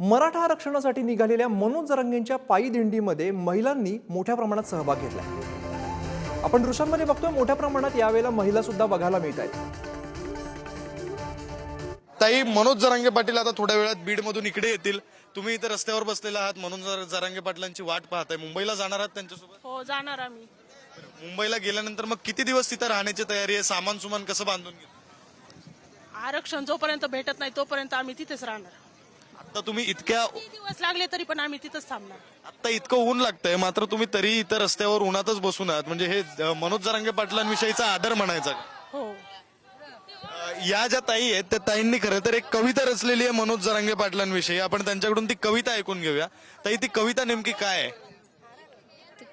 मराठा आरक्षणासाठी निघालेल्या मनोज जरांगेंच्या पायी दिंडीमध्ये महिलांनी मोठ्या प्रमाणात सहभाग घेतलाय. आपण दृश्यांमध्ये बघतोय मोठ्या प्रमाणात यावेळेला महिला सुद्धा बघायला मिळत आहेत. ताई मनोज जरांगे पाटील आता थोड्या वेळात बीड मधून इकडे येतील. तुम्ही इथे रस्त्यावर बसलेला आहात मनोज जर- जरांगे पाटलांची वाट पाहताय. मुंबईला जाणार आहात त्यांच्यासोबत? हो जाणार आम्ही. मुंबईला गेल्यानंतर मग किती दिवस तिथं राहण्याची तयारी आहे? सामान सुमान कसं बांधून घेतलं? आरक्षण जोपर्यंत भेटत नाही तोपर्यंत आम्ही तिथेच राहणार. आता तुम्ही इतक्या किती दिवस लागले तरी पण आम्ही तिथंच थांबणार. आता इतकं ऊन लागतंय मात्र तुम्ही तरी इथं रस्त्यावर उन्हातच बसून आहात. म्हणजे हे अं, मनोज जरांगे पाटलांविषयीचा आदर म्हणायचा का? हो. अं, या ज्या ताई आहेत त्या ताईंनी खरं तर एक कविता रचलेली आहे मनोज जरांगे पाटलांविषयी. आपण त्यांच्याकडून ती कविता ऐकून घेऊया. ताई ती कविता नेमकी काय आहे?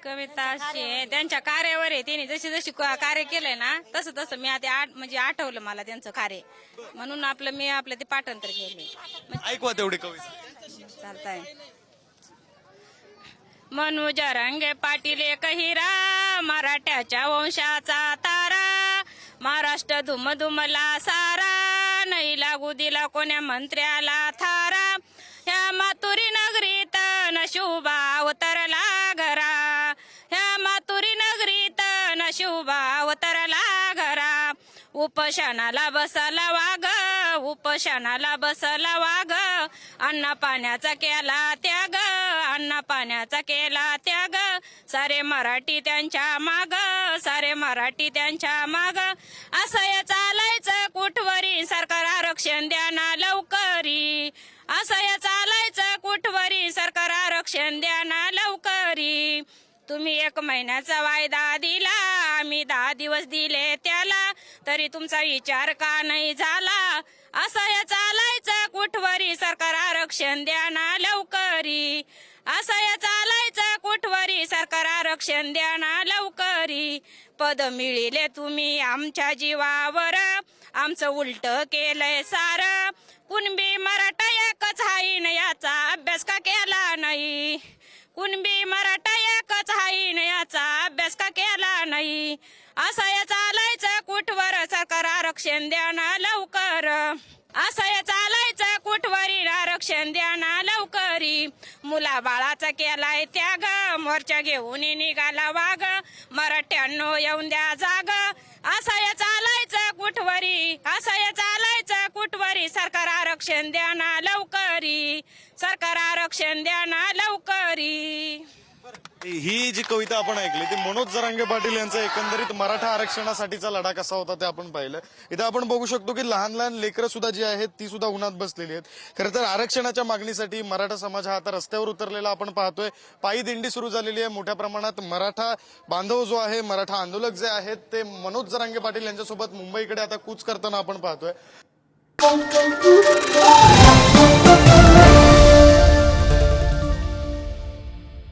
कविता अशी आहे. त्यांच्या कार्यावर आहे. त्यांनी जशी जशी कार्य केलंय ना तसं तसं मी आता आठ म्हणजे आठवलं मला त्यांचं कार्य. म्हणून आपलं मी आपलं ते पाठांतर केले ऐकवा तेवढी कविता. चालताय. मनोज रंगे पाटील एक हिरा मराठ्याच्या वंशाचा तारा महाराष्ट्र धुमधुमला सारा नाही लागू दिला कोण्या मंत्र्याला थारा. नगरीत नशुभा अवतरला घरा. उपशानाला बसला वाग उपोषणाला बसला वाघ. अन्न पाण्याचा केला त्याग अन्न पाण्याचा केला त्याग. सारे मराठी त्यांच्या माग सारे मराठी त्यांच्या माग. असं या चालायचं कुठवरी सरकार आरक्षण द्या ना लवकरी. असं या चालायचं कुठवरी सरकार आरक्षण द्या ना तुम्ही एक महिन्याचा वायदा दिला आम्ही दहा दिवस दिले त्याला तरी तुमचा विचार का नाही झाला? असं या चालायचं कुठवरी सरकार आरक्षण द्या ना लवकरी. असं या चालायचं कुठवरी सरकार आरक्षण द्या ना लवकरी. पद मिळिले तुम्ही आमच्या जीवावर आमचं उलट केलंय सार. कुणबी मराठा एकच हाईन याचा अभ्यास का केला नाही? कुणबी मराठा आई ना याचा अभ्यास का केला नाही? असं या चालायचं कुठवर? सरकार आरक्षण द्या ना लवकर. असं या चालायचं कुठवरी? आरक्षण द्या ना लवकरी. मुला बाळाचा केलाय त्याग मोर्चा घेऊन निघाला वाघ. मराठ्यांनो येऊन द्या जाग. असं या चालायचं कुठवरी? असं या चालायचं कुठवरी? सरकार आरक्षण द्या ना लवकरी. सरकार आरक्षण द्या ना लवकरी. ही जी कविता आपण ऐकली ती मनोज जरांगे पाटील यांचा एकंदरीत मराठा आरक्षणासाठीचा लढा कसा होता ते आपण पाहिलं. इथं आपण बघू शकतो की लहान लहान लेकरं सुद्धा जी आहेत ती सुद्धा उन्हात बसलेली आहेत. खरं तर आरक्षणाच्या मागणीसाठी मराठा समाज हा आता रस्त्यावर उतरलेला आपण पाहतोय. पायी दिंडी सुरू झालेली आहे. मोठ्या प्रमाणात मराठा बांधव जो आहे मराठा आंदोलक जे आहेत ते मनोज जरांगे पाटील यांच्यासोबत मुंबईकडे आता कूच करताना आपण पाहतोय.